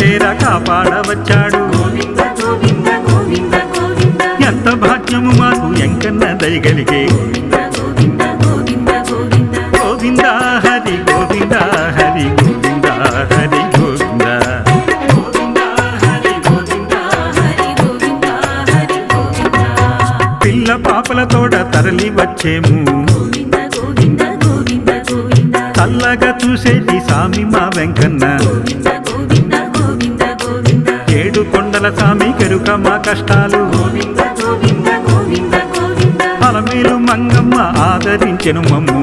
కష్టాలు కాపాడవచ్చాడు. గోవింద గోవింద ఎంత భాగ్యము మాకు ఎంకన్న దయగలిగే. గోవింద గోవింద గోవింద గోవింద హరి గోవింద హరి గోవింద హరి గోవింద. పిల్ల పాపల తోడ తరలి వచ్చేము. చల్లగా చూసేది సామి మా వెంకన్న. వెంకటేశ్వర స్వామి కెరుక మా కష్టాలు. గోవింద గోవింద గోవింద గోవింద అలమేలు మంగమ్మ ఆదరించెను మమ్ము.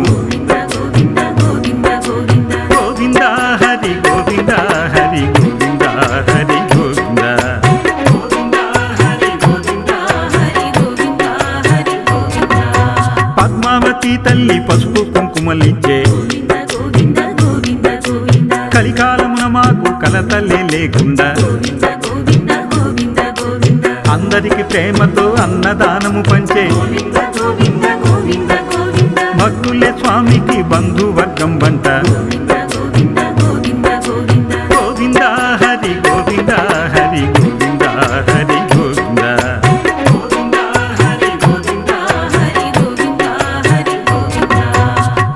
గోవింద హరి గోవింద హరి గోవింద హరి గోవింద. పద్మావతి తల్లి పసుపు కుంకుమలిచ్చే. కలికాలమున మాకు కలతలే లేకుండా. ప్రేమతో అన్నదానము పంచే భక్తులే స్వామికి బంధువర్గం వంట. గోవింద హరి గోవింద హరి గోవింద హరి గోవింద.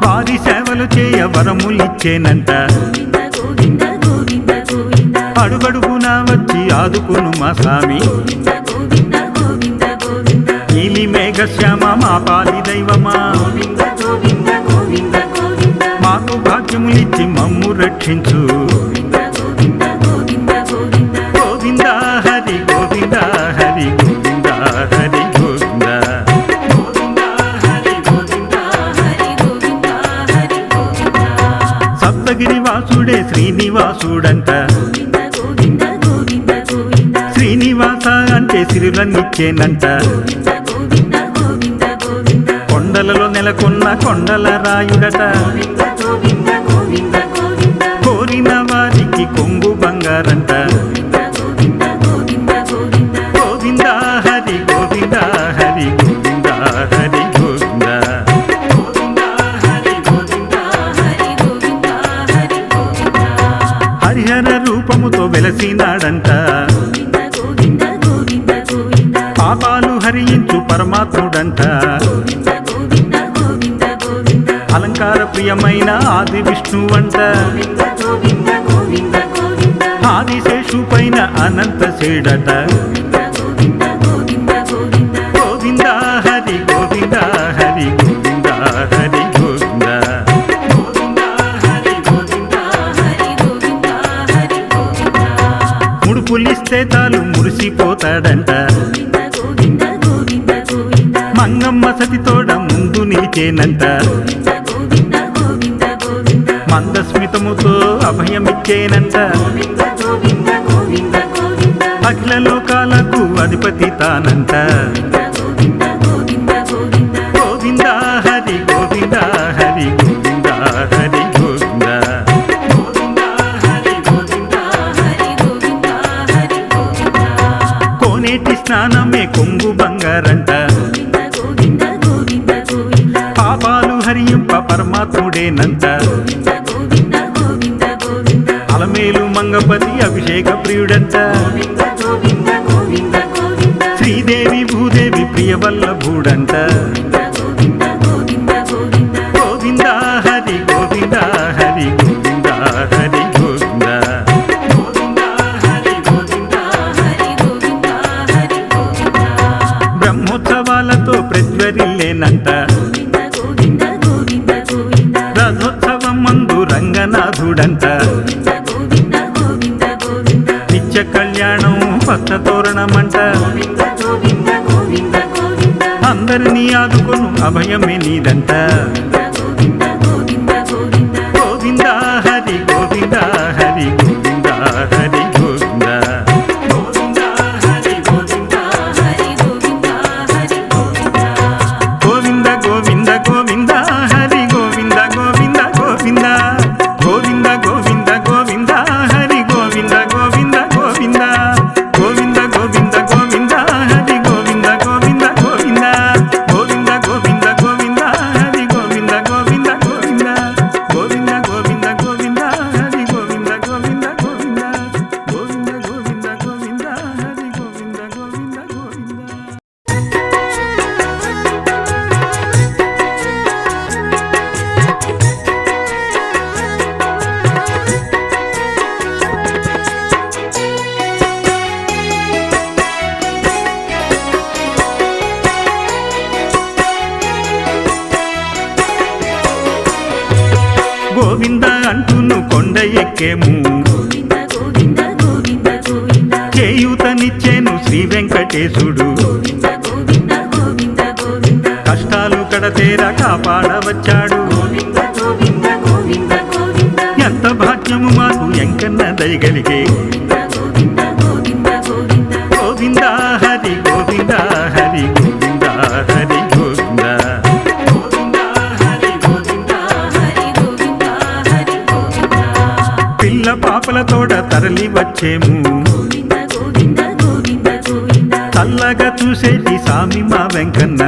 వారి సేవలు చేయ వరములిచ్చేనంట గోవింద అడుగడుగునా వచ్చి ఆదుకును మా స్వామి. గోవింద నీలి మేఘశ్యామ మా పాలి దైవమా? మాకు భాగ్యములిచ్చి మమ్ము రక్షించు. గోవింద గోవింద గోవింద గోవింద. గోవింద హరి గోవింద హరి గోవింద హరి గోవింద. గోవింద హరి గోవింద హరి గోవింద హరి గోవింద. సప్తగిరి వాసుడే శ్రీనివాసుడంట శ్రీనివాస అంటే సిరులనిచ్చేనంట కొండలలో నెలకొన్న కొండల రాయుడట. కోరిన వారికి కొంగు బంగారంట. గోవింద హరి గోవింద హరి గోవింద హరి గోవింద. హరిహర రూపముతో వెలసినాడంట. పాపాలు హరించు పరమాత్ముడంట గోవింద గోవింద గోవింద గోవింద ఆదిశేషు పైన అనంత శేడట గోవింద గోవింద గోవింద హరి గోవింద హరి గోవింద. హరి గోవింద ముడుపులిస్తే తాలు మురిసిపోతాడంట. గోవింద గోవింద గోవింద మంగమ్మ సతితోడ ముందు నిలిచేనంట మందస్మితముతో అభయమిచ్చేనంట. అఖిల లోకాలకు అధిపతి తానంట. గోవింద హరి గోవింద హరి గోవింద హరి గోవింద. కోనేటి స్నానమే కొంగు బంగారంట. పాపాలు హరియింప పరమాత్ముడేనంట. ప్రియుడంట శ్రీదేవి భూదేవి ప్రియవల్లభుడంట గోవింద అందరినీ ఆదుకొను అభయమే నీదంట. కాపాడవచ్చాడు గోవింద గోవింద గోవింద గోవింద. ఎంత భాగ్యము మాకు ఎంకన్న దయగలిగే గోవింద గోవింద గోవింద గోవింద. హరి గోవింద హరి గోవింద గోవింద. పిల్ల పాపల తోడ తరలి వచ్చేము. గోవింద గోవింద గోవింద గోవింద. చల్లగా చూసేటి సామి మా వెంకన్న.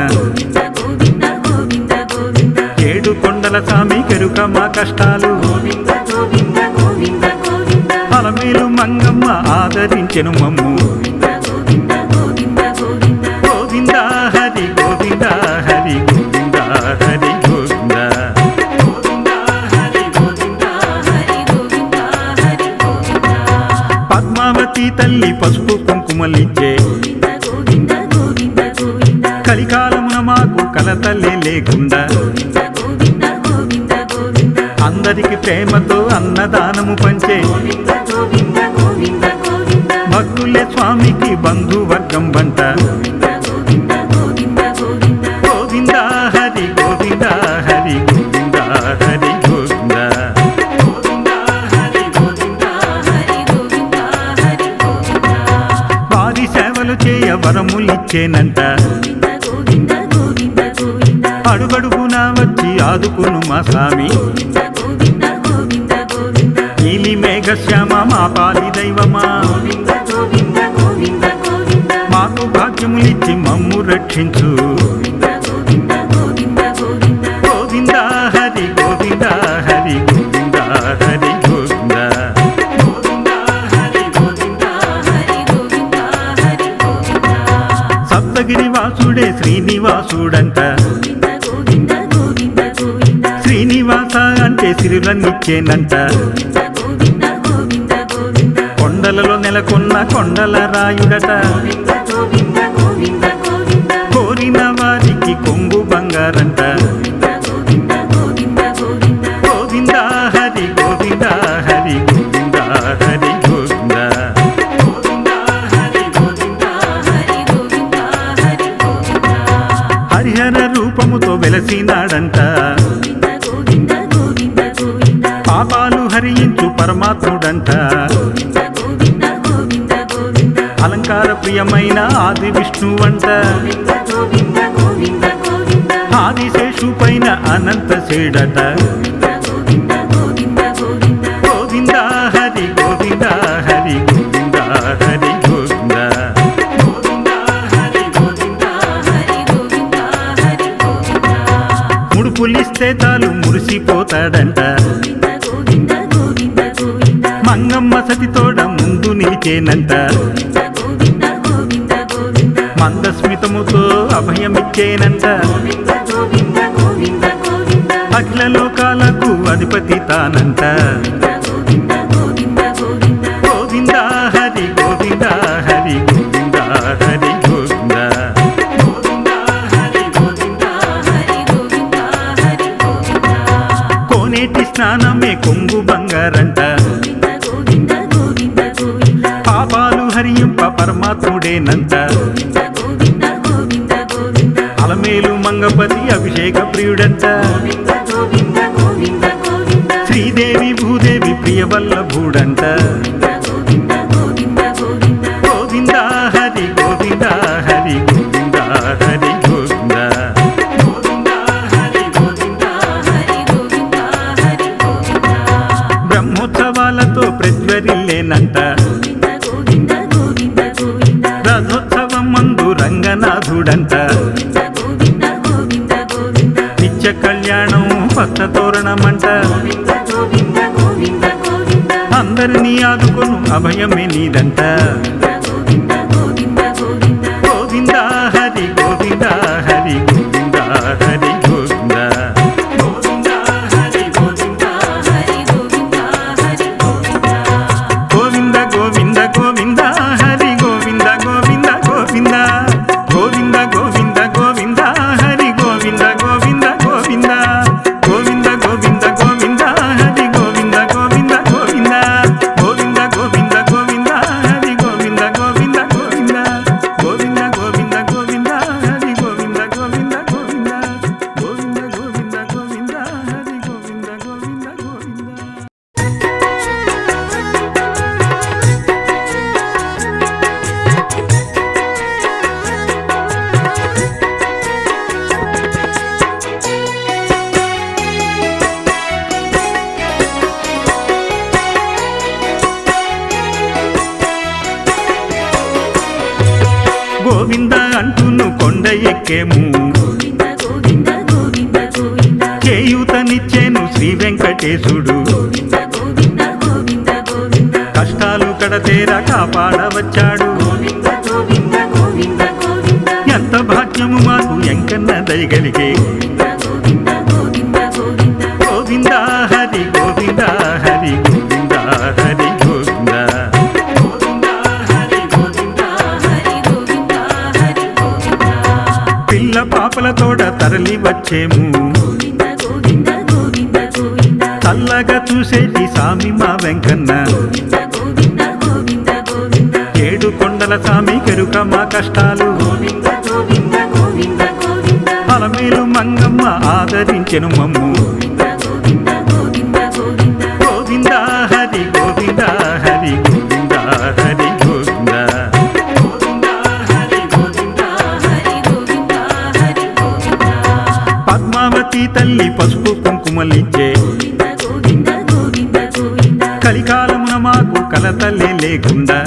కొండల సామి కెరుక మా కష్టాలు. గోవింద గోవింద గోవింద గోవింద. అలమేలు మంగమ్మ ఆదరించెను మమ్ము. గోవింద గోవింద గోవింద గోవింద. గోవింద హరి గోవింద హరి గోవింద గోవింద. పద్మావతి తల్లి పసుపు కుంకుమలిచ్చే. గోవింద గోవింద గోవింద గోవింద. కలికాలమున మాకు కలతల్లే లేకుండా. అందరికి ప్రేమతో అన్నదానము పంచే. భక్తులే స్వామికి బంధువర్గం వంట. గోవింద హరి గోవింద హరి గోవింద హరి గోవింద. వారి సేవలు చేయ వరములిచ్చేనంట. అడుగడుగున వచ్చి ఆదుకును మా స్వామి. నీలి మేఘశ్యామ మా పాలి దైవమా? మాకు భాగ్యములిచ్చి మమ్ము రక్షించు. గోవింద హరి గోవింద హరి గోవింద హరి గోవింద. సప్తగిరి వాసుడే శ్రీనివాసుడంట. శ్రీనివాస అంటే సిరులనిచ్చేనంట నెలకొన్న కొండల రాయుడట. అనంత శేడట గోవింద గోవింద గోవింద గోవింద హరి గోవింద హరి గోవింద. హరి గోవింద తాలు మురిసిపోతాడంట. గోవింద గోవింద గోవింద మంగమ్మ సతితోడ ముందు నిలిచేనంట. మందస్మితముతో అభయమిచ్చేనంట. గోవింద అఖిల లోకాలకు అధిపతి తానంట. గోవింద గోవింద గోవింద గోవింద హరి గోవింద హరి గోవింద హరి గోవింద. కోనేటి స్నానమే కొంగు బంగారంట. పాపాలు హరియింప పరమాత్ముడేనంట అలమేలు మంగపతి అభిషేక ప్రియుడంట. శ్రీదేవి భూదేవి ప్రియవల్ల భూడంట అందరినీ ఆదుకొను అభయమే నీదంట. వాక్యము చేయుతనిచ్చెను శ్రీ వెంకటేశుడు. తరలి వచ్చేము. చల్లగా చూసేది సామి మా వెంకన్న. ఏడు కొండల సామి కెరుక మా కష్టాలు. అలమేలు మంగమ్మ ఆదరించెను మమ్ము. కలికాలమున మాకు కలతల్లే లేకుండా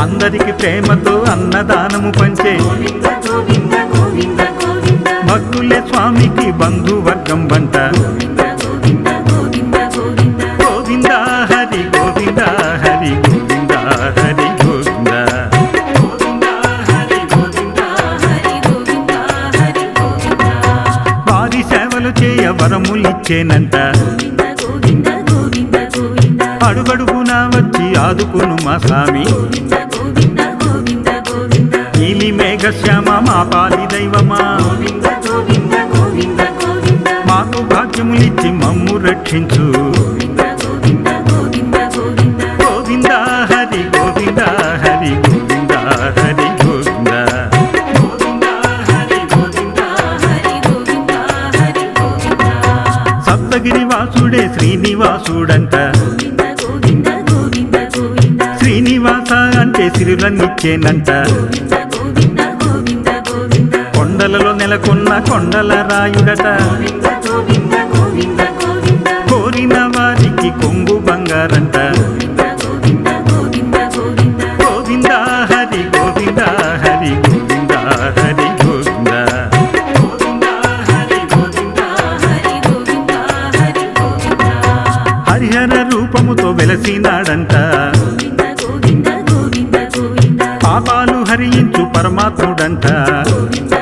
అందరికి ప్రేమతో అన్నదానము పంచే భక్తులే స్వామికి బంధువర్గం వంట. గోవింద హరి హరి సాధుకును మా స్వామి. నీలి మేఘ శ్యామ మా పాలి దైవమా. మాకు భాగ్యములిచ్చి మమ్ము రక్షించు. నీకేనంట కొండలలో నెలకొన్న కొండల రాయుడట. కోరిన వారికి కొంగు బంగారంట. హరి రూపముతో వెలసినాడంట. గోవింద.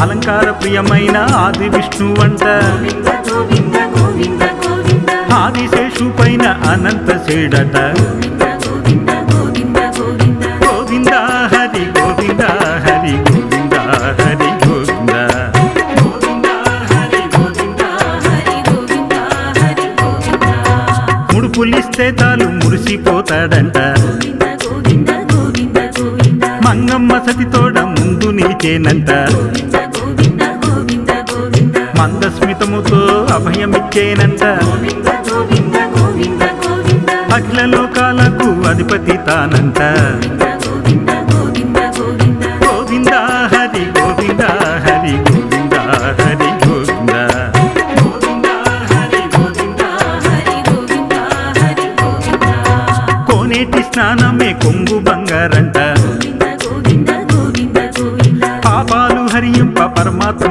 అలంకార ప్రియమైన ఆది విష్ణు అంట ఆదిశేషు పైన అనంత చేడట మంగమ్మ సతితోడ ముందు నిలిచేనంత. మందస్మితముతో అభయమిచ్చేనంట అఖిల లోకాలకు అధిపతి తానంత.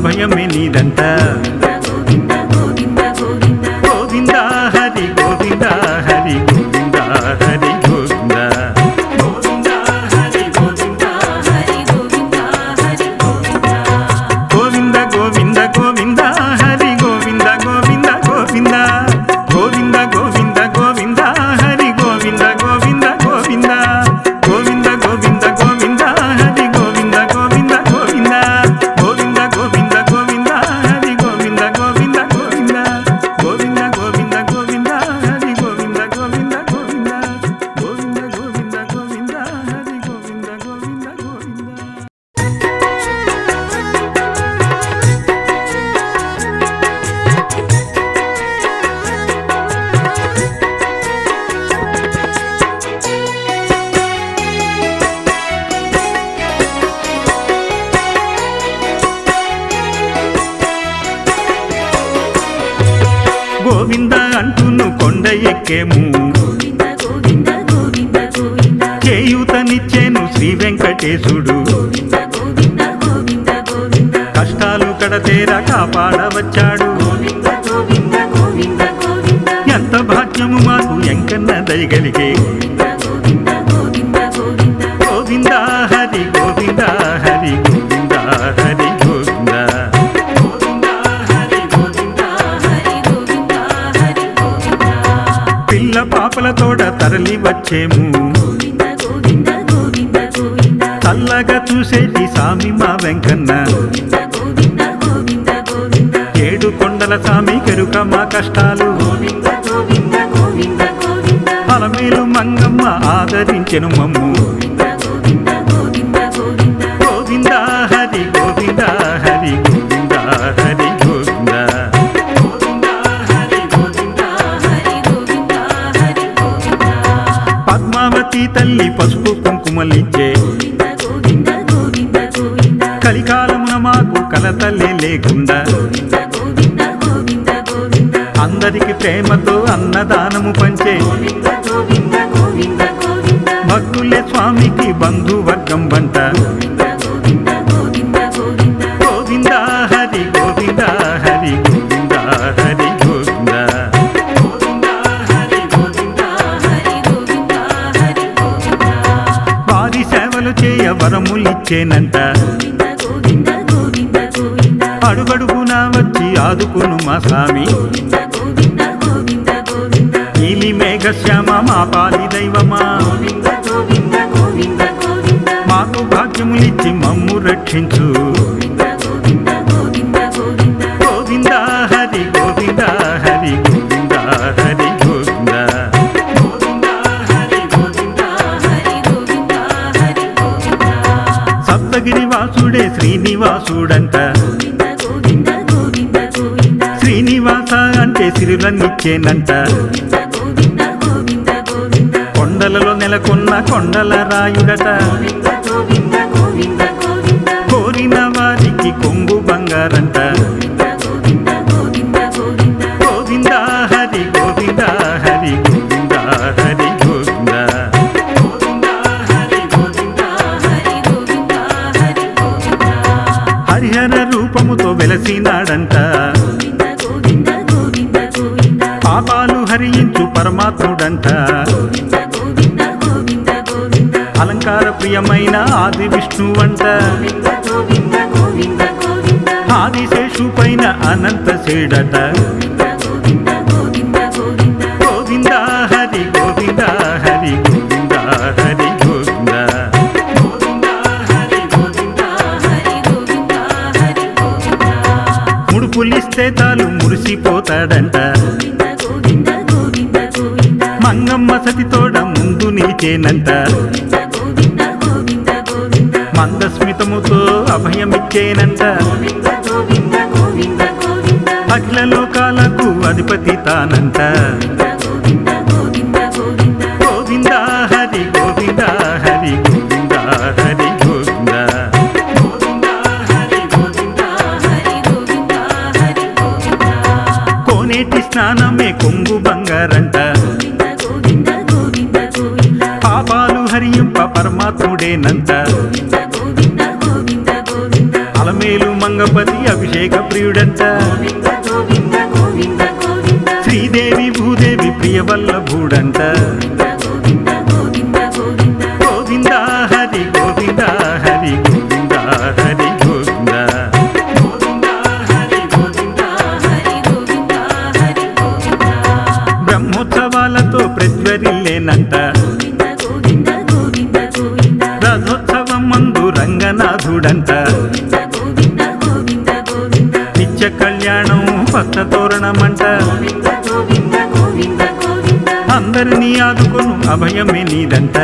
అభయమే నీదంతా ఎక్కేము గోవింద చేయూతనిచ్చేను శ్రీ వెంకటేశుడు. కష్టాలు కడతేరా కాపాడవచ్చాడు. ఎంత భాగ్యము మాకు ఎంకన్న దయగలిగే. పిల్ల పాపలతోడ తరలి వచ్చేము. చల్లగా చూసేటి సామి మా వెంకన్న. ఏడు కొండల సామి కెరుక మా కష్టాలు. అలమేలు మంగమ్మ ఆదరించెను మమ్ము. మాకు తల్లి లేకుండా అందరికి ప్రేమతో అన్నదానము పంచే. భక్తులే స్వామికి బంధువర్గం వంట. గోవింద హరి గోవింద హరి గోవింద హరి గోవింద. వారి సేవలు చేయ వరములిచ్చేనంట సాధుకును మా స్వామి. గోవింద మేఘ శ్యామ నీలి మేఘశ్యామ మా పాలి దైవమా. గోవింద గోవింద గోవింద మాకు భాగ్యములిచ్చి మమ్ము రక్షించు. హరి హరి గోవింద హరి గోవింద హరి గోవింద హరి గోవింద. సప్తగిరి వాసుడే శ్రీనివాసుడంట. సిరులనిచ్చేనంట గోవింద కొండలలో నెలకొన్న కొండల రాయుడట. గోవింద గోవింద కోరిన వారికి కొంగు బంగారంట. గోవింద హరి హరి గోవింద హరి గోవింద హరి గోవింద హరి గోవింద. హరిహర రూపముతో వెలసినాడంట. పాపాలు పరమాత్ముడంట. గోవింద గోవింద అలంకార ప్రియమైన ఆది విష్ణువంట. అంట గోవింద గోవింద ఆదిశేషు పైన అనంత శేడట గోవింద గోవింద హరి హరి గోవింద హరి గోవింద హరి గోవింద హరి గోవింద. ముడుపులిస్తే తాలు మురిసిపోతాడంట. గోవింద మందస్మితముతో గోవింద అఖిల లోకాలకు అధిపతి తానంట గోవింద అలమేలు మంగపతి అభిషేక గోవింద శ్రీదేవి భూదేవి ప్రియవల్లభుడంట. గోవింద అభయమే నీదంట